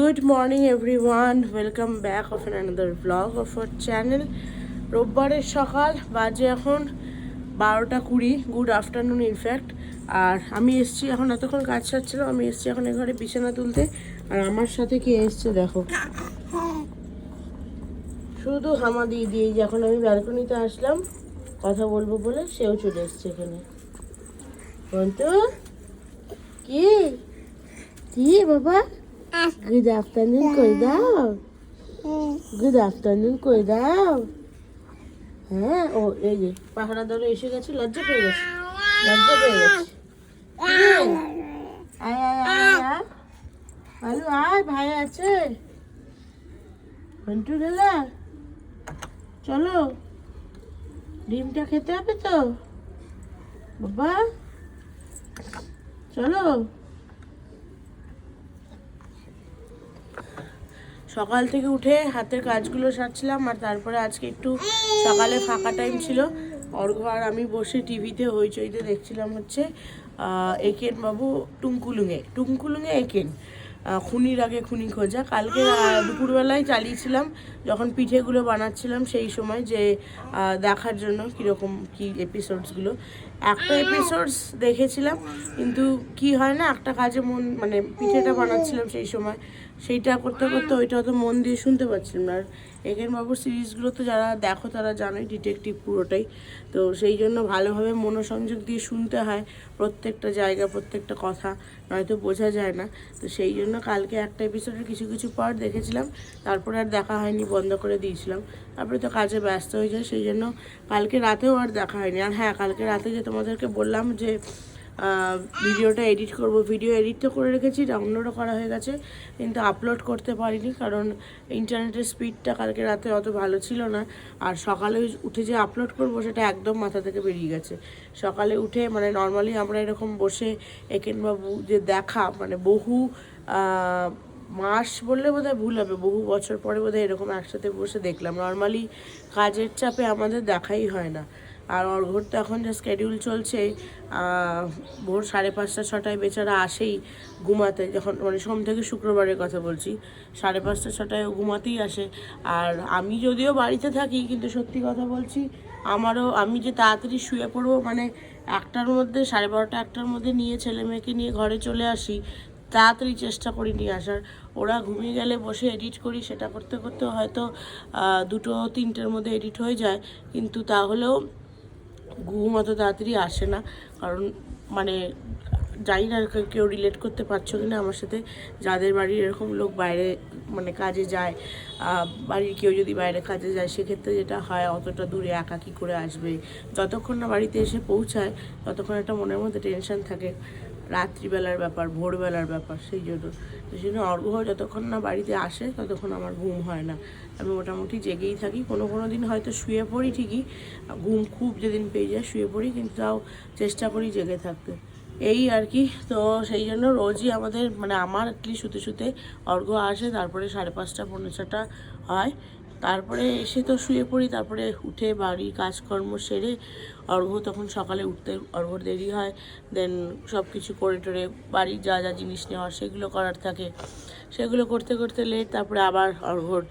Good morning, welcome back of of another blog of our channel রোববারের সকাল বাজে এখন বারোটা কুড়ি। গুড আফটারনুন ইনফ্যাক্ট আর আমি এসছি এখন এতক্ষণ কাজ সারছিলাম আমি এসছি এখন ঘরে বিছানা তুলতে। আর আমার সাথে কে এসছে দেখো। শুধু হামা দিয়ে দিয়ে যখন আমি ব্যালকনিতে আসলাম। কথা বলব বলে সেও চলে এসছে এখানে। বলতো? কি? কি বাবা? গুড আফটারনুন কই দাও গুড আফটারনুন কই দাও হ্যাঁ ও এই যে পাহাড়া ধরে এসে গেছে, লজ্জা পেয়ে গেছে, লজ্জা পেয়ে গেছে? আয় আয় আয় আয় ভালো আয়, ভাই আছে। মন্টু গেলা চলো। ডিমটা খেতে হবে তো? বাবা, চলো। সকাল থেকে উঠে হাতের কাজগুলো সারছিলাম আর তারপরে আজকে একটু সকালে ফাঁকা টাইম ছিল। অর্ঘ আর আমি বসে টিভিতে হইচইতে দেখছিলাম হচ্ছে একেন বাবু টুঙ্কুলুঙে টুঙ্কুলুঙে একেন। খুনির আগে খুনি খোঁজা। কালকে দুপুরবেলায় চালিয়েছিলাম, যখন পিঠেগুলো বানাচ্ছিলাম সেই সময় যে দেখার জন্য কীরকম কী এপিসোডসগুলো একটা এপিসোডস দেখেছিলাম, কিন্তু কি হয় না, একটা কাজে মন মানে পিঠেটা বানাচ্ছিলাম সেই সময়। সেইটা করতে করতে ওইটা অত মন দিয়ে শুনতে পাচ্ছিলাম না। আর এখান বাবুর সিরিজগুলো তো যারা দেখো, তারা জানোই ডিটেকটিভ পুরোটাই। তো সেই জন্য ভালোভাবে মনোসংযোগ দিয়ে শুনতে হয় প্রত্যেকটা জায়গা, প্রত্যেকটা কথা। নয়তো বোঝা যায় না। তো সেই জন্য কালকে একটা এপিসোডের কিছু কিছু পার্ট দেখেছিলাম। তারপরে আর দেখা হয়নি, বন্ধ করে দিয়েছিলাম। তারপরে তো কাজে ব্যস্ত হয়ে যায়। সেই জন্য কালকে রাতেও আর দেখা হয়নি। আর হ্যাঁ কালকে রাতে যে তোমাদেরকে বললাম যে ভিডিওটা এডিট করব। ভিডিও এডিট তো করে রেখেছি ডাউনলোডও করা হয়ে গেছে, কিন্তু আপলোড করতে পারিনি, কারণ ইন্টারনেটের স্পিডটা কালকে রাতে অত ভালো ছিল না। আর সকালে উঠে যে আপলোড করব, সেটা একদম মাথা থেকে বেরিয়ে গেছে। সকালে উঠে মানে নর্মালি আমরা এরকম বসে একেনবাবু যে দেখা মানে বহু মাস বললে বোধহয় ভুল হবে, বহু বছর পরে বোধহয় এরকম একসাথে বসে দেখলাম। নর্মালি কাজের চাপে আমাদের দেখাই হয় না। আর অর্ঘর তো এখন যা স্কেডিউল চলছে ভোর সাড়ে পাঁচটা, ছটায় বেচারা আসেই ঘুমাতে। যখন মানে সোম থেকে শুক্রবারের কথা বলছি, সাড়ে পাঁচটা, ছটায় ঘুমাতেই আসে। আর আমি যদিও বাড়িতে থাকি, কিন্তু সত্যি কথা বলছি, আমারও আমি যে তাড়াতাড়ি শুয়ে পড়ব মানে একটার মধ্যে, সাড়ে বারোটা একটার মধ্যে নিয়ে ছেলে মেয়েকে নিয়ে ঘরে চলে আসি, তাড়াতাড়ি চেষ্টা করি নিয়ে আসার। ওরা ঘুমিয়ে গেলে বসে এডিট করি, সেটা করতে করতে হয়তো দুটো তিনটের মধ্যে এডিট হয়ে যায়। কিন্তু তাহলেও ঘুম অত তাড়াতাড়ি আসে না। কারণ মানে জানি না কে- কেউ রিলেট করতে পারছ কিনা আমার সাথে। যাদের বাড়ির এরকম লোক বাইরে মানে কাজে যায় বাড়ির কেউ যদি বাইরে কাজে যায়, সেক্ষেত্রে যেটা হয় অতটা দূরে একা কী করে আসবে? যতক্ষণ না বাড়িতে এসে পৌঁছায়, ততক্ষণ একটা মনের মধ্যে টেনশন থাকে। রাত্রিবেলার ব্যাপার, ভোরবেলার ব্যাপার, সেই জন্য। সেই জন্য অর্ঘ যতক্ষণ না বাড়িতে আসে, ততক্ষণ আমার ঘুম হয় না। আমি মোটামুটি জেগেই থাকি। কোনো কোনো দিন হয়তো শুয়ে পড়ি ঠিকই ঘুম খুব যেদিন পেয়ে যায় শুয়ে পড়ি, কিন্তু তাও চেষ্টা করি জেগে থাকতে। এই আর কি, তো সেই জন্য রোজই আমাদের মানে আমার অ্যাটলিস্ট শুতে শুতে অর্ঘ আসে, তারপরে সাড়ে পাঁচটা, পৌনে ছটা হয়। তারপরে এসে তো শুয়ে পড়ি, তারপরে উঠে বাড়ি কাজকর্ম সেরে অর্ঘ তখন সকালে উঠতে অর্ঘর দেরি হয় দেন সব কিছু করে টোরে বাড়ির যা যা জিনিস নেওয়ার সেগুলো করার থাকে। সেগুলো করতে করতে লেট তারপরে আবার অর্ঘর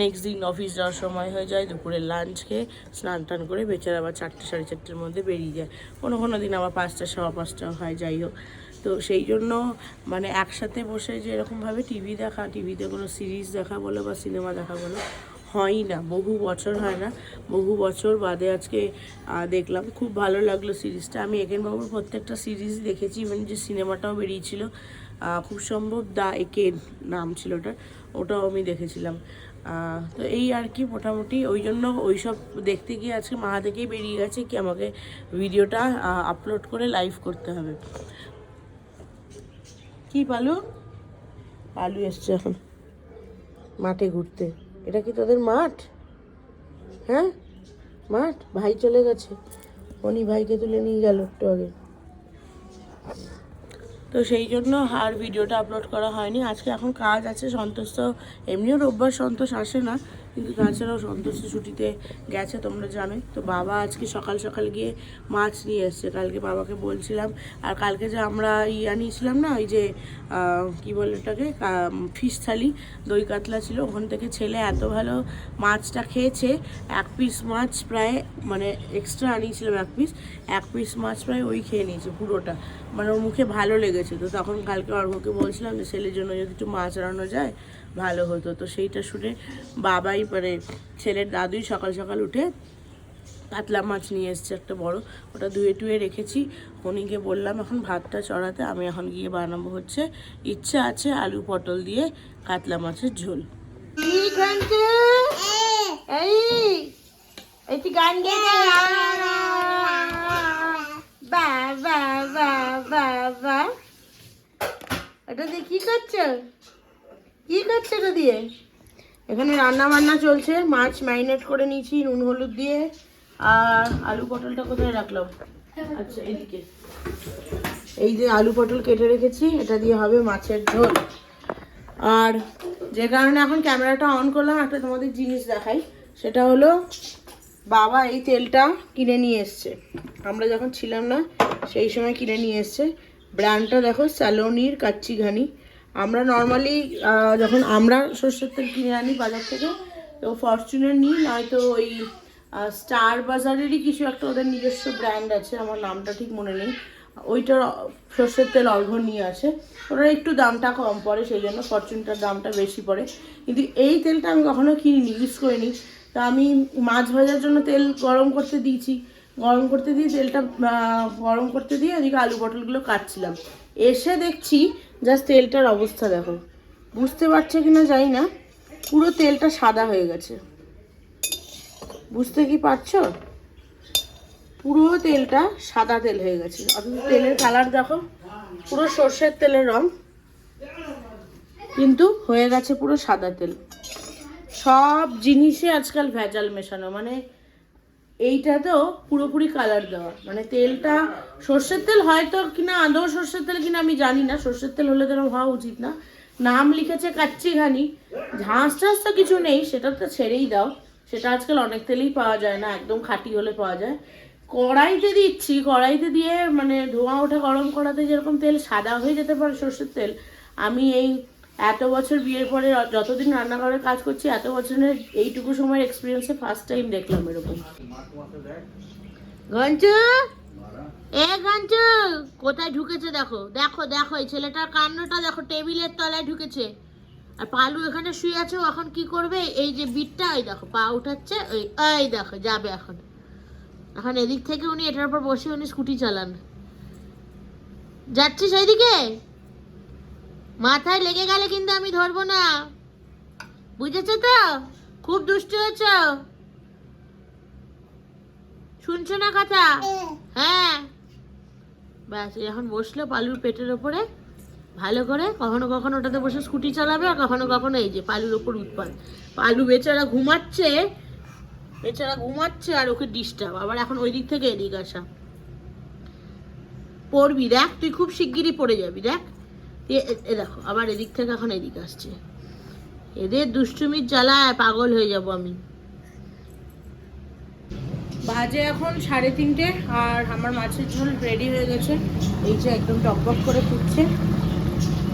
নেক্সট দিন অফিস যাওয়ার সময় হয়ে যায়, দুপুরে লাঞ্চ খেয়ে স্নান টান করে বেচারা আবার চারটে, সাড়ে চারটের মধ্যে বেরিয়ে যায়। কোনো কোনো দিন আবার পাঁচটা সওয়া পাঁচটা হয়, যাই হোক। তো সেই জন্য মানে একসাথে বসে যে এরকমভাবে টিভি দেখা টিভিতে কোনো সিরিজ দেখা বলো বা সিনেমা দেখা বলো হয়ই না, বহু বছর হয় না। বহু বছর বাদে আজকে দেখলাম। খুব ভালো লাগল সিরিজটা। আমি একেনবাবুর প্রত্যেকটা সিরিজ দেখেছি, ইভেন যে সিনেমাটাও বেরিয়েছিল খুব সম্ভব দা একেন নাম ছিল ওটার, ওটাও আমি দেখেছিলাম। তো এই আর কি মোটামুটি। ওই জন্য ওই সব দেখতে গিয়ে আজকে মাহা থেকেই বেরিয়ে গেছে কি আমাকে ভিডিওটা আপলোড করে লাইভ করতে হবে। কি পালু? পালু এসছে এখন, মাঠে ঘুরতে। এটা কি তোদের মাঠ? হ্যাঁ? মাঠ? ভাই চলে গেছে। উনি ভাইকে তুলে নিয়ে গেল একটু আগে তো সেই জন্য আর ভিডিওটা আপলোড করা হয়নি। আজকে এখন কাজ আছে, সন্তোষ তো এমনিও রোববার সন্তোষ আসে না। কিন্তু তাছাড়াও সন্তোষী ছুটিতে গেছে, তোমরা জানোই তো বাবা আজকে সকাল সকাল গিয়ে মাছ নিয়ে এসছে। কালকে বাবাকে বলছিলাম, আর কালকে যে আমরা ইয়া নিয়েছিলাম না, ওই যে কি বলে ওটাকে ফিশ থালি, দই কাতলা ছিল, ওখান থেকে ছেলে এত ভালো মাছটা খেয়েছে, এক পিস মাছ প্রায় মানে এক্সট্রা আনিয়েছিলাম এক পিস এক পিস মাছ প্রায় ওই খেয়ে নিয়েছে পুরোটা। মানে ওর মুখে ভালো লেগেছে। তো তখন কালকে অর্ঘকে বলছিলাম যে, ছেলের জন্য যদি একটু মাছ রান্না যায় ভালো হতো। তো সেইটা শুনে বাবাই মানে ছেলের দাদুই সকাল সকাল উঠে কাতলা মাছ নিয়ে এসছে একটা বড়। ওটা ধুয়ে টুয়ে রেখেছি। ফণিকে বললাম, এখন ভাতটা চড়াতে, আমি এখন গিয়ে বানাবো হচ্ছে ইচ্ছা আছে আলু পটল দিয়ে কাতলা মাছের ঝোল। এটা দিয়ে কি করছ? কি করছ এটা দিয়ে? এখানে রান্না বান্না চলছে, মাছ ম্যারিনেট করে নিয়েছি, নুন, হলুদ দিয়ে, আর আলু পটলটা কোথায় রাখলাম? আচ্ছা এদিকে। এই যে আলু পটল কেটে রেখেছি, এটা দিয়ে হবে মাছের ঝোল। আর যে কারণে এখন ক্যামেরাটা অন করলাম, একটা তোমাদের জিনিস দেখাই। সেটা হলো, বাবা এই তেলটা কিনে নিয়ে এসছে। আমরা যখন ছিলাম না, সেই সময় কিনে নিয়ে এসছে। ব্র্যান্ডটা দেখো, স্যালোনির কাচ্চি ঘানি আমরা নর্মালি যখন আমরা সর্ষের তেল কিনে আনি বাজার থেকে, তো ফরচুনের নিই নয়তো ওই স্টার বাজারেরই কিছু একটা ওদের নিজস্ব ব্র্যান্ড আছে, আমার নামটা ঠিক মনে নেই। ওইটার সর্ষের তেল অর্ঘ নিয়ে আসে। ওটার একটু দামটা কম পড়ে, সেই জন্য ফরচুনটার দামটা বেশি পড়ে। কিন্তু এই তেলটা আমি কখনো কিনিনি ইউজ করিনি। তা আমি মাছ ভাজার জন্য তেল গরম করতে দিয়েছি। গরম করতে দিয়ে তেলটা গরম করতে দিয়ে এদিকে আলু পটলগুলো কাটছিলাম। এসে দেখছি জাস্ট তেলটার অবস্থা দেখো। বুঝতে পারছে কিনা জানি না। পুরো তেলটা সাদা হয়ে গেছে। বুঝতে কি পারছ? পুরো তেলটা সাদা তেল হয়ে গেছে। অথচ তেলের কালার দেখো, পুরো সর্ষের তেলের রং। কিন্তু হয়ে গেছে পুরো সাদা তেল। সব জিনিসে আজকাল ভেজাল মেশানো। মানে এইটাতেও পুরোপুরি কালার দেওয়া। মানে তেলটা, সর্ষের তেল হয়তো কিনা আদৌ সর্ষের তেল কিনা আমি জানি না, সর্ষের তেল হলে তো হওয়া উচিত না। নাম লিখেছে কাচ্চি ঘানি ঝাঁস টাস তো কিছু নেই, সেটা তো ছেড়েই দাও। সেটা আজকাল অনেক তেলেই পাওয়া যায় না, একদম খাঁটি হলে পাওয়া যায়। কড়াইতে দিচ্ছি, কড়াইতে দিয়ে মানে ধোঁয়া ওঠা গরম করাতে যেরকম তেল সাদা হয়ে যেতে পারে সর্ষের তেল, আমি এই এত বছর বিয়ের পরে যতদিন রান্নাঘরের কাজ করছি, এত বছরের এইটুকু সময়ের এক্সপিরিয়েন্সে ফার্স্ট টাইম দেখলাম এরকম। ঘঞ্চু এ ঘঞ্চু কোথায় ঢুকেছে দেখো? দেখো দেখো, এই ছেলেটার কান্নটা দেখো, টেবিলের তলায় ঢুকেছে। আর পালু এখানে শুয়ে আছে, ও এখন কি করবে? এই যে বিটটা ওই দেখো, পা উঠাচ্ছে, ওই, এই দেখো, যাবে এখন। এখন এদিক থেকে উনি এটার উপর বসে উনি স্কুটি চালান। যাচ্ছিস ওইদিকে? মাথায় লেগে গেলে কিন্তু আমি ধরবো না। বুঝেছ তো? খুব দুষ্ট হয়েছ? শুনছো না কথা? হ্যাঁ। ব্যাস এখন বসল পালুর পেটের ওপরে। ভালো করে। কখনো কখনো ওটাতে বসে স্কুটি চালাবে, আর কখনো কখনো এই যে পালুর ওপর উৎপাদ পালু বেচারা ঘুমাচ্ছে। বেচারা ঘুমাচ্ছে, আর ওকে ডিস্টার্ব আবার এখন ওই দিক থেকে এদিক আসা। পড়বি, দেখ, তুই খুব শিগগিরই পড়ে যাবি, দেখ। এ দেখো, আবার এদিক থেকে এখন এদিক আসছে। এদের দুষ্টুমির জ্বালায় পাগল হয়ে যাব আমি। বাজে এখন সাড়ে তিনটে, আর আমার মাছের ঝোল রেডি হয়ে গেছে। এই যে একদম টকবক করে ফুটছে।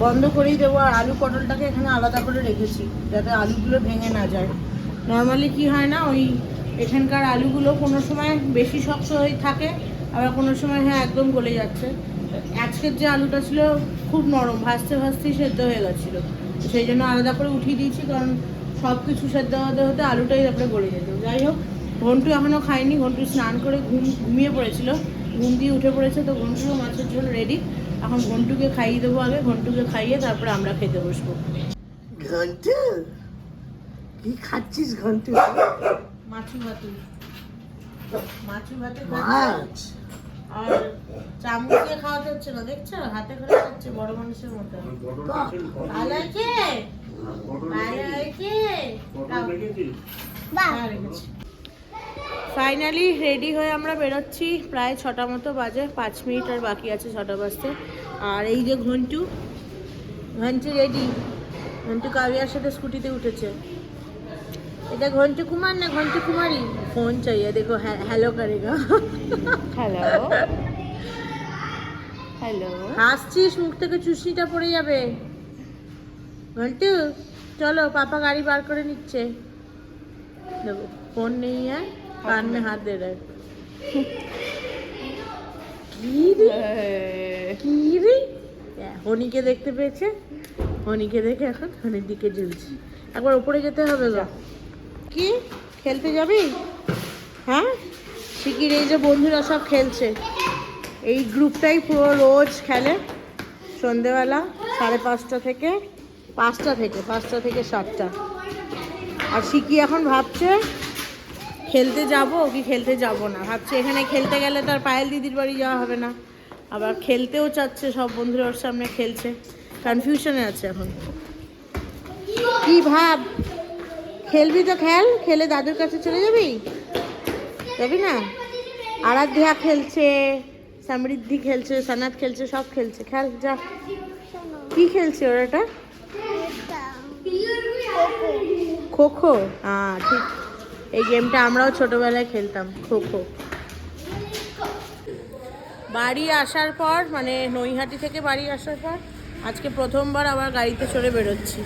বন্ধ করেই দেবো, আর আলু পটলটাকে এখানে আলাদা করে রেখেছি, যাতে আলুগুলো ভেঙে না যায়। নর্মালি কি হয় না, ওই এখানকার আলুগুলো কোনো সময় বেশি শক্ত হয়ে থাকে, আবার কোনো সময় হ্যাঁ একদম গলে যাচ্ছে। আজকের যে আলুটা ছিল খুব নরম ভাজতে ভাজতেই সেদ্ধ হয়ে গেছিল। সেই জন্য আলাদা করে উঠিয়ে দিয়েছি কারণ সব কিছু সেদ্ধ হতে হতে আলুটাই তারপরে গলে যেত। যাই হোক ঘন্টু এখনও খায়নি ঘন্টু স্নান করে ঘুম ঘুমিয়ে পড়েছিল। ঘুম দিয়ে উঠে পড়েছে তো ঘন্টুরও মাছের ঝোল রেডি এখন ঘন্টুকে খাইয়ে দেবো আগে ঘন্টুকে খাইয়ে তারপরে আমরা খেতে বসবো। ঘন্টু? কি খাচ্ছিস ঘন্টু? মাছু ভাতু। মাছু ভাতে মাছ? আর চামচ দিয়ে খাওয়াতে হচ্ছে না দেখছ? হাতে করে খাচ্ছে বড় মানুষের মতো। ভালো আছে ভালো আছে ফাইনালি রেডি হয়ে আমরা বেরোচ্ছি। প্রায় ছটা মতো বাজে পাঁচ মিনিট আর বাকি আছে ছটা বাজতে। আর এই যে ঘন্টু ঘন্টু রেডি ঘন্টু কাবিয়ার সাথে স্কুটিতে উঠেছে। এটা ঘন্টু কুমার না ঘন্টু কুমারী? ফোন চাইয়ে দেখো হ্যালো করে করেগা। হ্যালো হ্যালো হাসছিস মুখ থেকে চুষনিটা পড়ে যাবে। ঘন্টু চলো পাপা গাড়ি বার করে নিচ্ছে। দেখো ফোন নেই আর কান মে হাত দে রাখ কি রে? কি রে? হনিকে দেখতে পেয়েছে? হনিকে দেখে এখন হনির দিকে ঝুলছি। একবার উপরে যেতে হবে গো। কি? খেলতে যাবি? হ্যাঁ? শিকির এই যে বন্ধুরা সব খেলছে। এই গ্রুপটাই পুরো রোজ খেলে সন্ধেবেলা সাড়ে পাঁচটা থেকে পাঁচটা থেকে পাঁচটা থেকে সাতটা। আর শিকি এখন ভাবছে, খেলতে যাব কি খেলতে যাব না? ভাবছে এখানে খেলতে গেলে তার পায়েল দিদির বাড়ি যাওয়া হবে না। আবার খেলতেও চাচ্ছে, সব বন্ধুরা ওর সামনে খেলছে। কনফিউশনে আছে এখন। কি ভাব? খেলবি তো খেল, খেলে দাদুর কাছে চলে যাবি? যাবি না? আরাধ্যা খেলছে, সমৃদ্ধি খেলছে, সনাত খেলছে, সব খেলছে। খেল, যা। কি খেলছে ওরাটা খো খো। হ্যাঁ ঠিক। এই গেমটা আমরাও ছোটবেলায় খেলতাম, খো খো। বাড়ি আসার পর মানে নৈহাটি থেকে বাড়ি আসার পর, আজকে প্রথমবার আবার গাড়িতে চড়ে বেরোচ্ছি।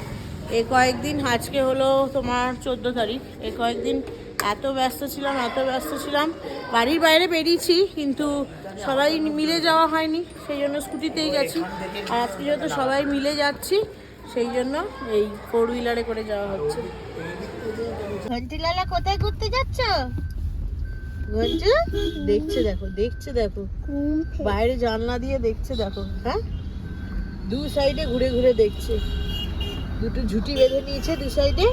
এ কয়েকদিন আজকে হলো তোমার চোদ্দ তারিখ। এ কয়েকদিন এত ব্যস্ত ছিলাম এত ব্যস্ত ছিলাম। বাড়ির বাইরে বেরিয়েছি কিন্তু সবাই মিলে যাওয়া হয়নি সেই জন্য স্কুটিতেই গেছি। আর আজকে যেহেতু সবাই মিলে যাচ্ছি সেই জন্য এই ফোর হুইলারে করে যাওয়া হচ্ছে। ঘন্টিলালা কোথায় ঘুরতে যাচ্ছ? ঘন্টু দেখছে দেখো দেখছে দেখো। বাইরে জানলা দিয়ে দেখছে দেখো হ্যাঁ? দু সাইডে ঘুরে ঘুরে দেখছে। দুটো ঝুটি বেঁধে নিয়েছে দু সাইডে।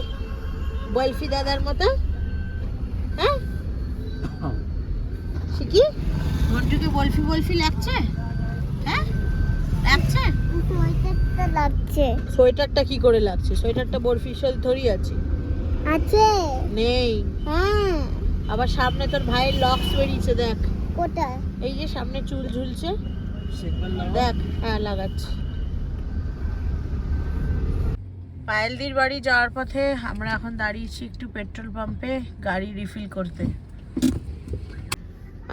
বলফি দাদার মতো। হ্যাঁ? শিখি ঘন্টুকে বলফি বলফি লাগছে? হ্যাঁ? লাগছে? সোয়েটারটা লাগছে। সোয়েটারটা কি করে লাগছে? সোয়েটারটা বরফির সাথে ধরি আছে। আছে। নেই। হ্যাঁ। আবার সামনে তোর ভাইয়ের লক্স বেরিয়েছে দেখ। কোথায়? এই যে সামনে চুল ঝুলছে। দেখ হ্যাঁ লাগাচ্ছি। পায়েলদির বাড়ি যাওয়ার পথে আমরা এখন দাঁড়িয়েছি একটু পেট্রোল পাম্পে গাড়ি রিফিল করতে।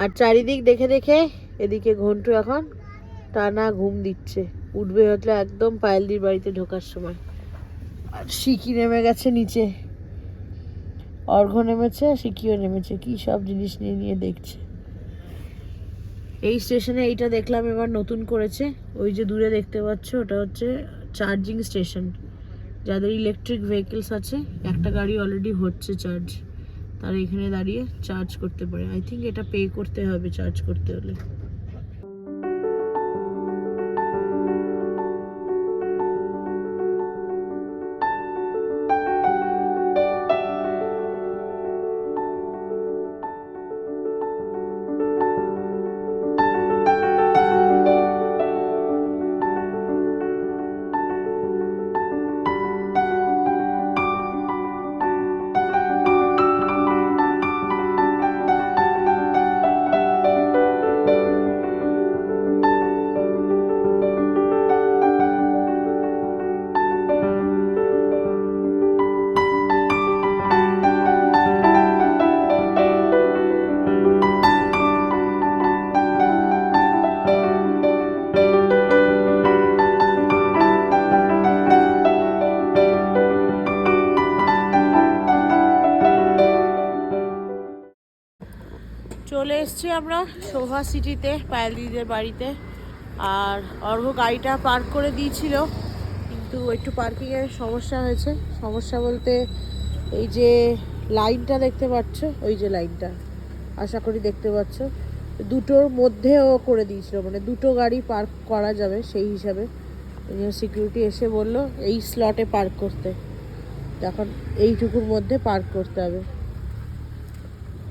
আর চারিদিক দেখে দেখে এদিকে ঘন্টু এখন টানা ঘুম দিচ্ছে। উঠবে হতলে একদম পায়েলদির বাড়িতে ঢোকার সময়। আর সিকি নেমে গেছে নিচে। অর্ঘ নেমেছে সিকিও নেমেছে, কি সব জিনিস নিয়ে নিয়ে দেখছে। এই স্টেশনে এইটা দেখলাম এবার নতুন করেছে। ওই যে দূরে দেখতে পাচ্ছ, ওটা হচ্ছে চার্জিং স্টেশন। যাদের ইলেকট্রিক ভেহিকেলস আছে, একটা গাড়ি অলরেডি হচ্ছে চার্জ তারা এখানে দাঁড়িয়ে চার্জ করতে পারে। আই থিঙ্ক এটা পে করতে হবে চার্জ করতে হলে। এসেছি আমরা শোভা সিটিতে পায়েল দিদিদের বাড়িতে। আর অর্ঘ গাড়িটা পার্ক করে দিয়েছিল, কিন্তু একটু পার্কিংয়ের সমস্যা হয়েছে। সমস্যা বলতে এই যে লাইনটা দেখতে পাচ্ছ, ওই যে লাইনটা, আশা করি দেখতে পাচ্ছ। দুটোর মধ্যে ও করে দিয়েছিল মানে দুটো গাড়ি পার্ক করা যাবে সেই হিসাবে। সিকিউরিটি এসে বলল, এই স্লটে পার্ক করতে। এখন এইটুকুর মধ্যে পার্ক করতে হবে।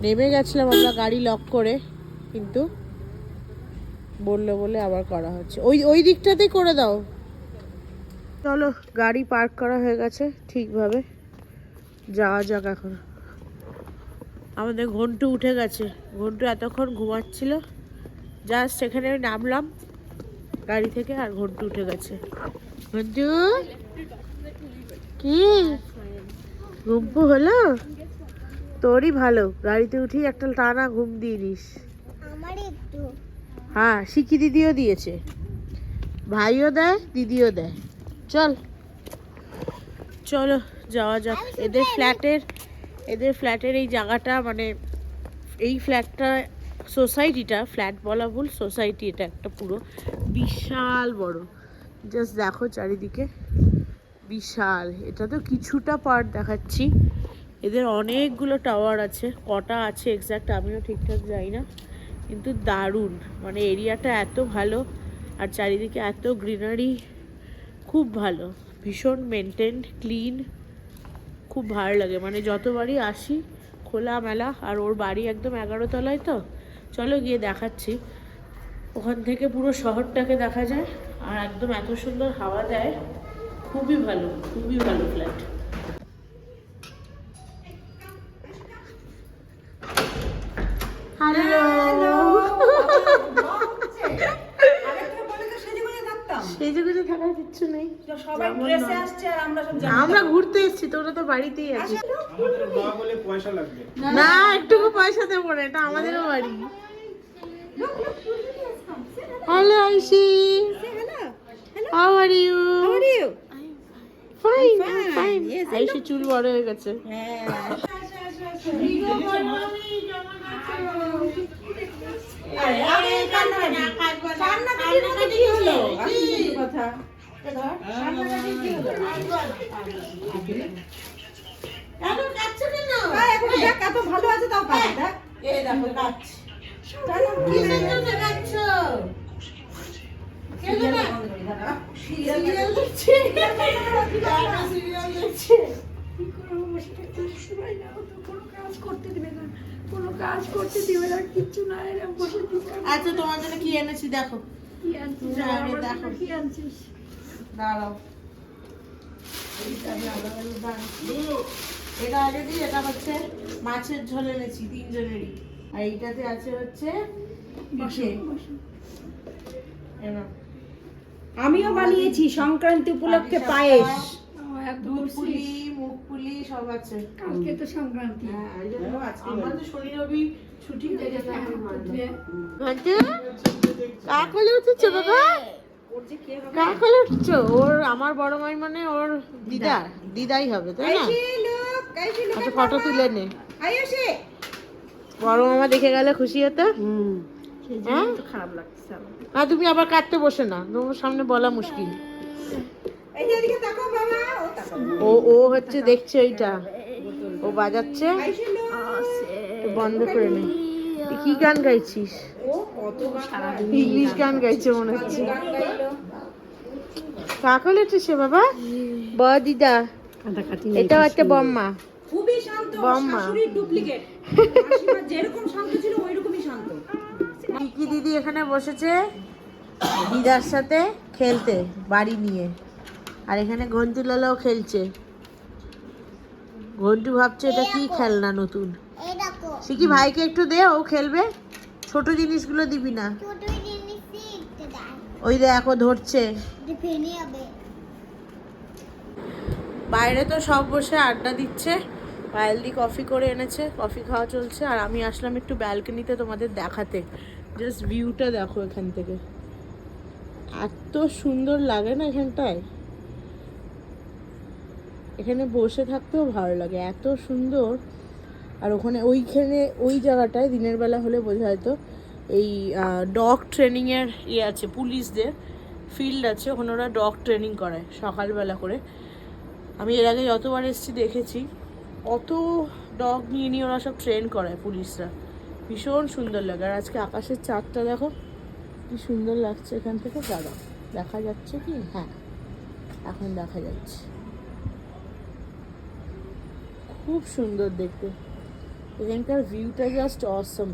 নেমে গেছিলাম আমরা গাড়ি লক করে, কিন্তু বলল বলে আবার করা হচ্ছে। ওই ওই দিকটাতেই করে দাও। চলো, গাড়ি পার্ক করা হয়ে গেছে ঠিকভাবে। যাওয়া যাক এখন। আমাদের ঘন্টু উঠে গেছে। ঘন্টু এতক্ষণ ঘুমাচ্ছিল। জাস্ট সেখানে নামলাম, গাড়ি থেকে আর ঘন্টু উঠে গেছে। ঘন্টু? কি? ঘুমপু হলো? তোরই ভালো। গাড়িতে উঠেই একটা টানা ঘুম দিয়ে নিস। হ্যাঁ শিখি দিদিও দিয়েছে? ভাইও দেয় দিদিও দেয়। চল। চলো যাওয়া যাক। এদের ফ্ল্যাটের এদের ফ্ল্যাটের এই জায়গাটা মানে এই ফ্ল্যাটটা সোসাইটিটা ফ্ল্যাট বলা ভুল সোসাইটি এটা একটা পুরো বিশাল বড়। জাস্ট দেখো চারিদিকে। বিশাল। এটা তো কিছুটা পার্ট দেখাচ্ছি। এদের অনেকগুলো টাওয়ার আছে, কটা আছে এক্স্যাক্ট আমিও ঠিকঠাক যাই না কিন্তু দারুণ। মানে এরিয়াটা এত ভালো আর চারিদিকে এত গ্রিনারি খুব ভালো। ভীষণ মেনটেন্ড ক্লিন খুব ভালো লাগে। মানে যতবারই আসি খোলা মেলা আর ওর বাড়ি একদম এগারো তলায় তো, চলো গিয়ে দেখাচ্ছি। ওখান থেকে পুরো শহরটাকে দেখা যায়, আর একদম এত সুন্দর হাওয়া দেয়, খুবই ভালো খুবই ভালো ফ্ল্যাট হ্যালো সেজে গুজে থাকার কিচ্ছু নেই। আমরা ঘুরতে এসেছি তোরা তো বাড়িতেই আছিস। না একটুকু পয়সা দেবো না এটা আমাদেরও বাড়ি। Hello IC. How are you fine fine আইসি চুল বড় হয়ে গেছে। এত ভালো আছে তাও পাখি দেখ এই দেখো কাজ সিরিয়াল দেখছে কি করব বসে কোনো কাজ করতে দেবে না। আচ্ছা তোমার জন্য কি এনেছি দেখো। আগে দেখো দাঁড়াও এইটা আমি আলাদা আলাদা আনছি। এটা আগে দিই এটা হচ্ছে মাছের ঝোল এনেছি তিনজনেরই। আর এইটাতে আছে হচ্ছে। আমিও বানিয়েছি সংক্রান্তি উপলক্ষে পায়েস। দুধ পুলি মুখ সব আছে। কালকে তো সংক্রান্তি। হ্যাঁ, এই আমাদের শনি রবি ছুটি হয়ে। কাকলে উঠেছো বাবা? কাকলে উঠেছো? ওর আমার বড় মাই মানে ওর দিদা দিদাই হবে তাই না? আচ্ছা ফটো তুলে নে। বড় মামা দেখে গেলে খুশি হতো? হ্যাঁ? খারাপ লাগছে আমার। না তুমি আবার কাটতে বসে না তোমার সামনে বলা মুশকিল। ও ও ও হচ্ছে দেখছে ওইটা। ও বাজাচ্ছে। বন্ধ করে নে। তুই কি গান গাইছিস? ও কত সারাদিন ইংলিশ গান গাইছে। মনে হচ্ছে। কাকল উঠেছে বাবা? ব দিদা। এটাও একটা বম্মা। খুবই শান্ত বম্মা। ডুপ্লিকেট যেরকম শান্ত ছিল ওইরকমই শান্ত। কি দিদি এখানে বসেছে দিদার সাথে খেলতে বাড়ি নিয়ে। আর এখানে ঘন্টু লালাও খেলছে। ঘন্টু ভাবছে এটা কি খেলনা নতুন? সে কি ভাইকে একটু দে ও খেলবে? ছোট জিনিসগুলো দিবি না। ওই দেখো ধরছে। বাইরে তো সব বসে আড্ডা দিচ্ছে। পায়েলদি কফি করে এনেছে কফি খাওয়া চলছে। আর আমি আসলাম একটু ব্যালকনিতে তোমাদের দেখাতে। জাস্ট ভিউটা দেখো এখান থেকে। এত সুন্দর লাগে না এখানটায়। এখানে বসে থাকতেও ভালো লাগে, এত সুন্দর। আর ওখানে ওইখানে, ওই জায়গাটায় দিনের বেলা হলে বোঝা যেত, এই ডগ ট্রেনিংয়ের ইয়ে আছে, পুলিশদের ফিল্ড আছে, ওখানে ওরা ডগ ট্রেনিং করায় সকালবেলা করে। আমি এর আগে যতবার এসেছি দেখেছি, অত ডগ নিয়ে নিয়ে ওরা সব ট্রেন করায় পুলিশরা। ভীষণ সুন্দর লাগে। আর আজকে আকাশের চাঁদটা দেখো, কি সুন্দর লাগছে এখান থেকে। দাঁড়া দেখা যাচ্ছে কি? হ্যাঁ এখন দেখা যাচ্ছে। খুব সুন্দর দেখতে। এখানকার ভিউটা জাস্ট অসম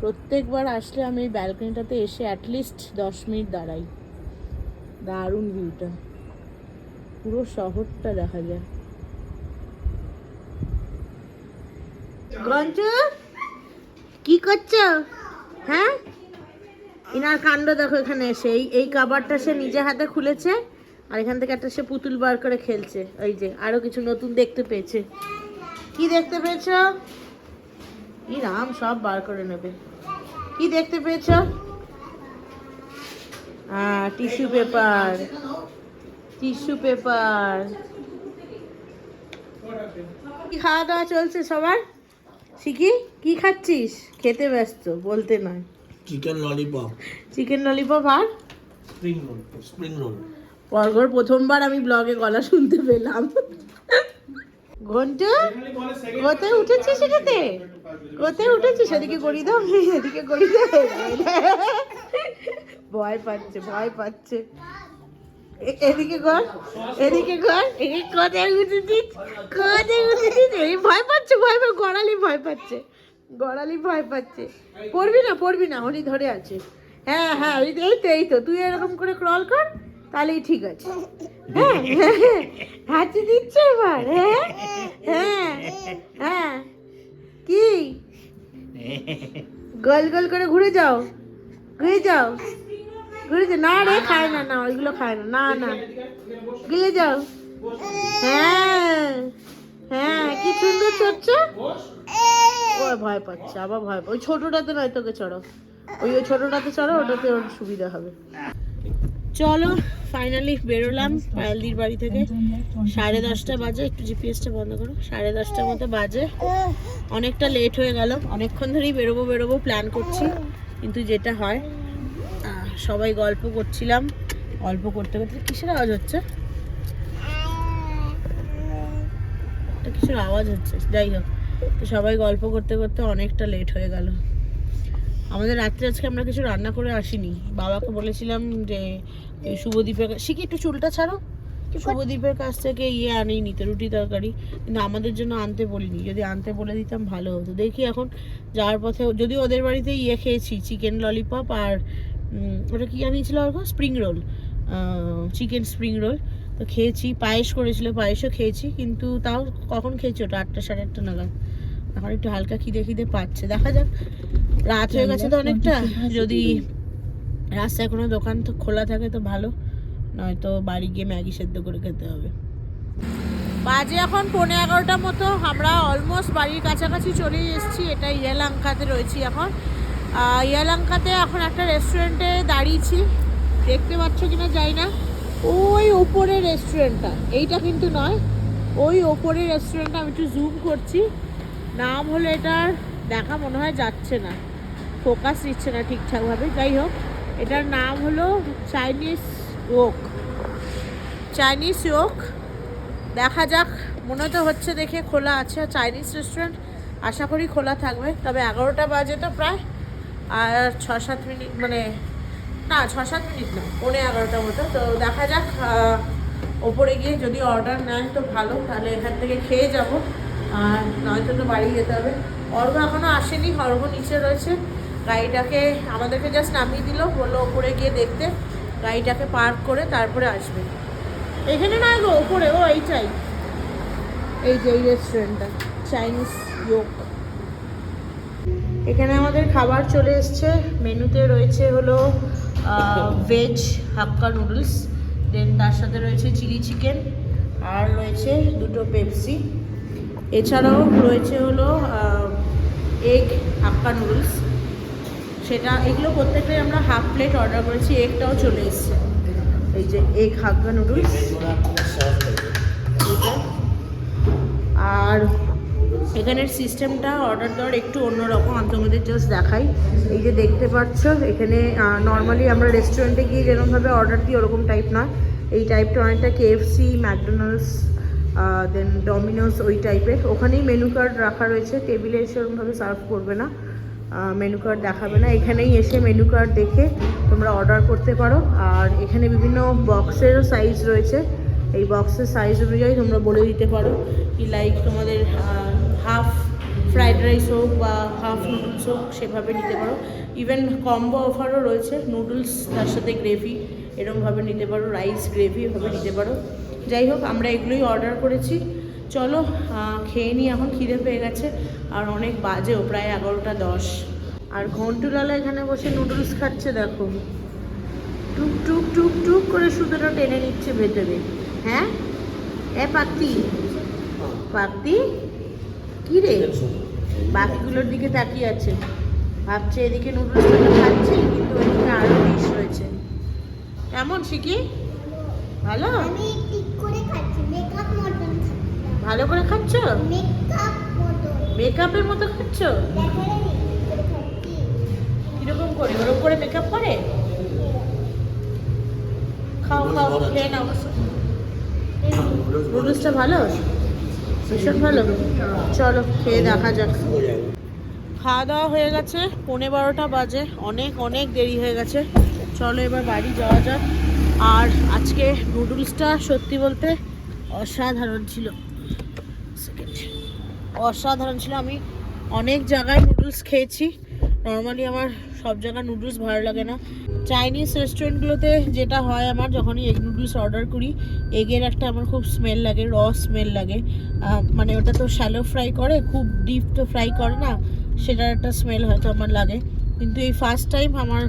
প্রত্যেকবার আসলে আমি এই ব্যালকনিটাতে এসে অ্যাটলিস্ট দশ মিনিট দাঁড়াই। দারুণ ভিউটা পুরো শহরটা দেখা যায়। কি করছ? হ্যাঁ? ইনার কাণ্ড দেখো এখানে এসে। এই এই কাবারটা সে নিজে হাতে খুলেছে। আর এখান থেকে একটা সে পুতুল বার করে খেলছে ওই যে আরও কিছু নতুন দেখতে পেয়েছে। কি দেখতে পেয়েছ? ই রাম সব বার করে নেবে। কি দেখতে পেয়েছ? হ্যাঁ টিস্যু পেপার। Tissue paper. কি খাওয়া দাওয়া চলছে সবার? শিখি কি খাচ্ছিস? খেতে ব্যস্ত বলতে নয়। চিকেন ললিপপ চিকেন ললিপপ আর? স্প্রিং রোল স্প্রিং রোল পরগর প্রথমবার আমি ব্লগে গলা শুনতে পেলাম। ঘন্টু, কোথায় উঠেছিস সেটাতে? কোথায় উঠেছিস? এদিকে করি দাও, এদিকে করি দাও। ভয় পাচ্ছে ভয় পাচ্ছে। এদিকে কর এদিকে কর। এদিকে কোথায় উঠেছিস? কোথায় উঠেছিস? এই ভয় পাচ্ছে ভয় পাচ্ছে, গড়ালি ভয় পাচ্ছে। গড়ালি ভয় পাচ্ছে। পড়বি না পড়বি না, হলি ধরে আছে। হ্যাঁ হ্যাঁ এই তো এই তো তুই এরকম করে ক্রল কর। তাহলেই ঠিক আছে। হ্যাঁ হাঁচি দিচ্ছে এবার হ্যাঁ? হ্যাঁ হ্যাঁ। কি? গোল গোল করে ঘুরে যাও ঘুরে যাও ঘুরে যাও। না রে, খায় না না, ওইগুলো খায় না না না। গিলে যাও। হ্যাঁ হ্যাঁ কি সুন্দর চড়ছে। ও, ভয় পাচ্ছে, আবার ভয় ওই ছোটটাতে নয়, তোকে চড়ো। ওই ওই ছোটটাতে চড়ো, ওটাতে ওর সুবিধা হবে। চলো ফাইনালি বেরোলাম, পায়েলদির বাড়ি থেকে। সাড়ে দশটা বাজে, একটু জিপিএসটা বন্ধ করো। সাড়ে দশটার মতো বাজে। অনেকটা লেট হয়ে গেল। অনেকক্ষণ ধরেই বেরোবো বেরোবো প্ল্যান করছি। কিন্তু যেটা হয় সবাই গল্প করছিলাম। গল্প করতে করতে কিসের আওয়াজ হচ্ছে? কিছুর আওয়াজ হচ্ছে? যাই হোক, তো সবাই গল্প করতে করতে অনেকটা লেট হয়ে গেল। আমাদের রাত্রে আজকে আমরা কিছু রান্না করে আসিনি। বাবাকে বলেছিলাম যে শুভদীপের কা- শিখি একটু চুলটা ছাড়ো? শুভদীপের কাছ থেকে ইয়ে আনেই নিতে রুটি তরকারি। কিন্তু আমাদের জন্য আনতে বলিনি। যদি আনতে বলে দিতাম ভালো হতো। দেখি এখন যাওয়ার পথে যদি ওদের বাড়িতে ইয়ে খেয়েছি চিকেন ললিপপ আর ওটা কি আনিয়েছিল ওর spring roll. Chicken spring roll. তো খেয়েছি পায়েস করেছিল পায়েসও খেয়েছি। কিন্তু তাও কখন খেয়েছি ওটা? আটটা সাড়ে আটটা নাগাদ। এখন একটু হালকা খিদে খিদে পাচ্ছে। দেখা যাক, রাত হয়ে গেছে তো অনেকটা। যদি রাস্তায় কোনো দোকান তো খোলা থাকে তো ভালো, নয়তো বাড়ি গিয়ে ম্যাগি সেদ্ধ করে খেতে হবে। বাজে এখন পৌনে এগারোটার মতো। আমরা অলমোস্ট বাড়ির কাছাকাছি চলে এসেছি। এটা ইয়ালাঙ্কাতে রয়েছি এখন। ইয়ালাঙ্কাতে এখন একটা রেস্টুরেন্টে দাঁড়িয়েছি। দেখতে পাচ্ছ কিনা যাই না? ওই ওপরের রেস্টুরেন্টটা এইটা কিন্তু নয়, ওই ওপরের রেস্টুরেন্টটা আমি একটু জুম করছি। নাম হলো এটার দেখা মনে হয় যাচ্ছে না। ফোকাস নিচ্ছে না ঠিকঠাকভাবে। যাই হোক, এটার নাম হলো চাইনিজ ওক চাইনিজ ওক দেখা যাক, মনে তো হচ্ছে দেখে খোলা আছে। চাইনিজ রেস্টুরেন্ট আশা করি খোলা থাকবে। তবে এগারোটা বাজে তো প্রায়। আর ছ সাত মিনিট মানে না ছ সাত মিনিট না, পৌনে এগারোটার মতো। তো দেখা যাক ওপরে গিয়ে যদি অর্ডার নেন তো ভালো। তাহলে এখান থেকে খেয়ে যাব। নয়তো তো বাড়ি যেতে হবে। অর্ঘ এখনও আসেনি অর্ঘ নিচে রয়েছে। গাড়িটাকে আমাদেরকে জাস্ট নামিয়ে দিল, বলল ওপরে গিয়ে দেখতে। গাড়িটাকে পার্ক করে তারপরে আসবে। এখানে না গো, ওপরে, ও এইটাই এই যে, এই রেস্টুরেন্টটা চাইনিজ ইয়োক এখানে আমাদের খাবার চলে এসছে। মেনুতে রয়েছে হলো ভেজ হাক্কা নুডলস দেন তার সাথে রয়েছে চিলি চিকেন আর রয়েছে দুটো পেপসি এছাড়াও রয়েছে হলো এগ হাক্কা নুডলস সেটা, এগুলো প্রত্যেকটাই আমরা হাফ প্লেট অর্ডার করেছি এগটাও চলে এসছে। এই যে এগ হাক্কা নুডলস আর এখানের সিস্টেমটা অর্ডার দেওয়ার একটু অন্যরকম, আমি তোমাদের জাস্ট দেখাই। এই যে দেখতে পাচ্ছ, এখানে নর্মালি আমরা রেস্টুরেন্টে গিয়ে যেরকমভাবে অর্ডার দিই, ওরকম টাইপ নয়। এই টাইপটা অনেকটা কেএফসি ম্যাকডোনাল্ডস দেন ডমিনোস ওই টাইপের ওখানেই মেনু কার্ড রাখা রয়েছে। টেবিলে এসে ওরকমভাবে সার্ভ করবে না। মেনু কার্ড দেখাবে না। এখানেই এসে মেনু কার্ড দেখে তোমরা অর্ডার করতে পারো। আর এখানে বিভিন্ন বক্সেরও সাইজ রয়েছে। এই বক্সের সাইজ অনুযায়ী তোমরা বলে দিতে পারো কি লাইক তোমাদের হাফ ফ্রাইড রাইস হোক বা হাফ নুডলস হোক, সেভাবে নিতে পারো। ইভেন কম্বো অফারও রয়েছে। নুডলস তার সাথে গ্রেভি এরকমভাবে নিতে পারো। রাইস গ্রেভি এভাবে নিতে পারো। যাই হোক, আমরা এগুলোই অর্ডার করেছি। চলো খেয়ে নিই, এখন খিদে পেয়ে গেছে। আর অনেক বাজেও, প্রায় এগারোটা দশ। আর ঘন্টুলালা এখানে বসে নুডলস খাচ্ছে, দেখো। টুক টুক টুক টুক করে সুতোটা টেনে নিচ্ছে ভেতরে। হ্যাঁ? এ পাক্তি পাক্তি কি রে? বাকিগুলোর দিকে তাকিয়ে আছে। ভাবছে এদিকে নুডলসটা খাচ্ছে, কিন্তু ওইদিকে আরও ডিশ রয়েছে। কেমন শিখি ভালো? ভালো করে খাচ্ছ? মেকআপের মতো খাচ্ছ? কীরকম করে? ওরকম করে মেকআপ করে? খাও খাও খেয়ে নাও। নুডলসটা ভালো? ভীষণ ভালো। চলো খেয়ে দেখা যাক। খাওয়া দাওয়া হয়ে গেছে। পনেরো বারোটা বাজে। অনেক অনেক দেরি হয়ে গেছে। চলো এবার বাড়ি যাওয়া যাক। আর আজকে নুডলসটা সত্যি বলতে অসাধারণ ছিল। অসাধারণ ছিল। আমি অনেক জায়গায় নুডলস খেয়েছি। নর্মালি আমার সব জায়গায় নুডলস ভালো লাগে না। চাইনিজ রেস্টুরেন্টগুলোতে যেটা হয় আমার, যখনই এগ নুডলস অর্ডার করি এগের একটা আমার খুব স্মেল লাগে র স্মেল লাগে। মানে ওটা তো শ্যালো ফ্রাই করে, খুব ডিপ তো ফ্রাই করে না, সেটার একটা স্মেল হয়তো আমার লাগে। কিন্তু এই ফার্স্ট টাইম আমার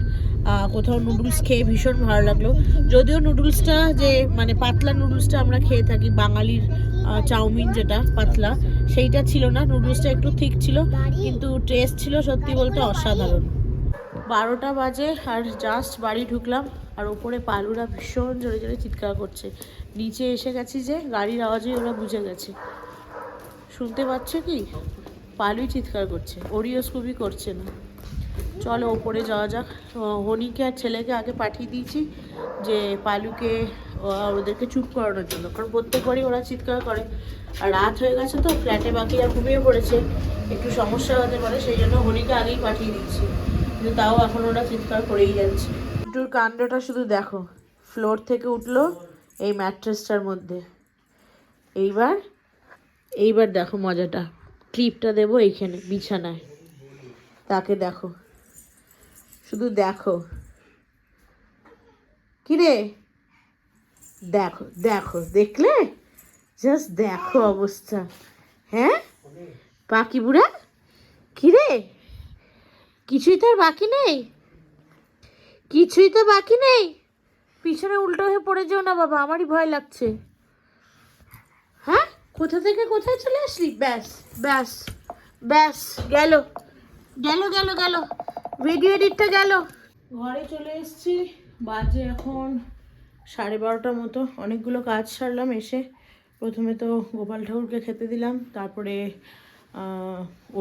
কোথাও নুডলস খেয়ে ভীষণ ভালো লাগল। যদিও নুডলসটা যে মানে পাতলা নুডলসটা আমরা খেয়ে থাকি, বাঙালির চাউমিন যেটা, পাতলা, সেইটা ছিল না। নুডলসটা একটু ঠিক ছিল, কিন্তু টেস্ট ছিল সত্যি বলতে অসাধারণ। বারোটা বাজে আর জাস্ট বাড়ি ঢুকলাম, আর ওপরে পালুরা ভীষণ জোরে জোরে চিৎকার করছে। নিচে এসে গেছি যে, গাড়ির আওয়াজে ওরা বুঝে গেছে। শুনতে পাচ্ছ কি? পালুই চিৎকার করছে ওরিও স্কুবি করছে না। চলো ওপরে যাওয়া যাক। হনিকে আর ছেলেকে আগে পাঠিয়ে দিয়েছি যে পালুকে ওদেরকে চুপ করানোর জন্য। কারণ প্রত্যেকবারই ওরা চিৎকার করে। আর রাত হয়ে গেছে তো, ফ্ল্যাটে বাকিরা ঘুমিয়ে পড়েছে। একটু সমস্যা হতে পারে, সেই জন্য হনিকে আগেই পাঠিয়ে দিচ্ছি কিন্তু তাও এখন ওরা চিৎকার করেই যাচ্ছে। দুটোর কাণ্ডটা শুধু দেখো। ফ্লোর থেকে উঠল এই ম্যাট্রেসটার মধ্যে। এইবার এইবার দেখো মজাটা। ক্লিপটা দেবো এইখানে, বিছানায়। তাকে দেখো। শুধু দেখো। কিরে? দেখো দেখো, দেখলে? জাস্ট দেখো অবস্থা। হ্যাঁ? পাখি বুড়া? কিরে? কিছুই তো আর বাকি নেই। কিছুই তো বাকি নেই। পিছনে উল্টো হয়ে পড়ে যেও না বাবা, আমারই ভয় লাগছে। হ্যাঁ? কোথা থেকে কোথায় চলে আসলি? ব্যাস ব্যাস ব্যাস, গেল। গেল গেল গেল। ভিডিও এডিটটা গেল। ঘরে চলে এসেছি। বাজে এখন সাড়ে বারোটার মতো। অনেকগুলো কাজ সারলাম, এসে প্রথমে তো গোপাল ঠাকুরকে খেতে দিলাম, তারপরে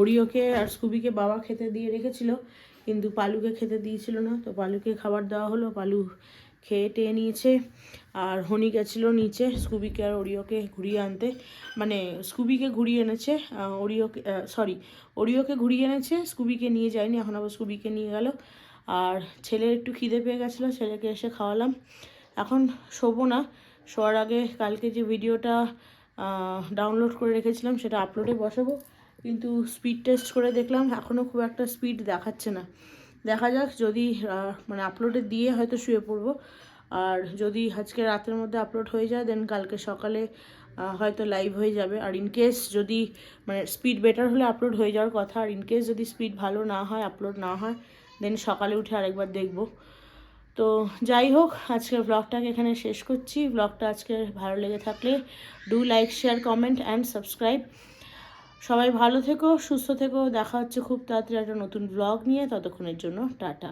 ওরিওকে আর স্কুবিকে বাবা খেতে দিয়ে রেখেছিল, কিন্তু পালুকে খেতে দিয়েছিল না। তো পালুকে খাবার দেওয়া হলো, পালু খেয়ে টেয়ে নিয়েছে। আর হনি গেছিল নিচে স্কুবিকে আর ওরিওকে ঘুরিয়ে আনতে। মানে স্কুবিকে ঘুরিয়ে এনেছে ওরিওকে সরি ওরিওকে ঘুরিয়ে এনেছে, স্কুবিকে নিয়ে যায়নি, এখন আবার স্কুবিকে নিয়ে গেল। আর ছেলের একটু খিদে পেয়ে গেছিল, ছেলেকে এসে খাওয়ালাম। এখন শোবো না, শোয়ার আগে কালকে যে ভিডিওটা ডাউনলোড করে রেখেছিলাম সেটা আপলোডে বসাবো। কিন্তু স্পিড টেস্ট করে দেখলাম এখনও খুব একটা স্পিড দেখাচ্ছে না। দেখা যাক যদি মানে আপলোডে দিয়ে হয়তো শুয়ে পড়ব। আর যদি আজকে রাতের মধ্যে আপলোড হয়ে যায় দেন কালকে সকালে হয়তো লাইভ হয়ে যাবে। আর ইন কেস যদি মানে স্পিড বেটার হলে আপলোড হয়ে যাওয়ার কথা, আর ইন কেস যদি স্পিড ভালো না হয় আপলোড না হয় দেন সকালে উঠে আরেকবার দেখব। তো যাই হোক, আজকের ব্লগটাকে এখানে শেষ করছি। ব্লগটা আজকে ভালো লেগে থাকলে do like share comment and subscribe সবাই ভালো থেকো, সুস্থ থেকো। দেখা হচ্ছে খুব তাড়াতাড়ি একটা নতুন ব্লগ নিয়ে। ততক্ষণের জন্য টাটা।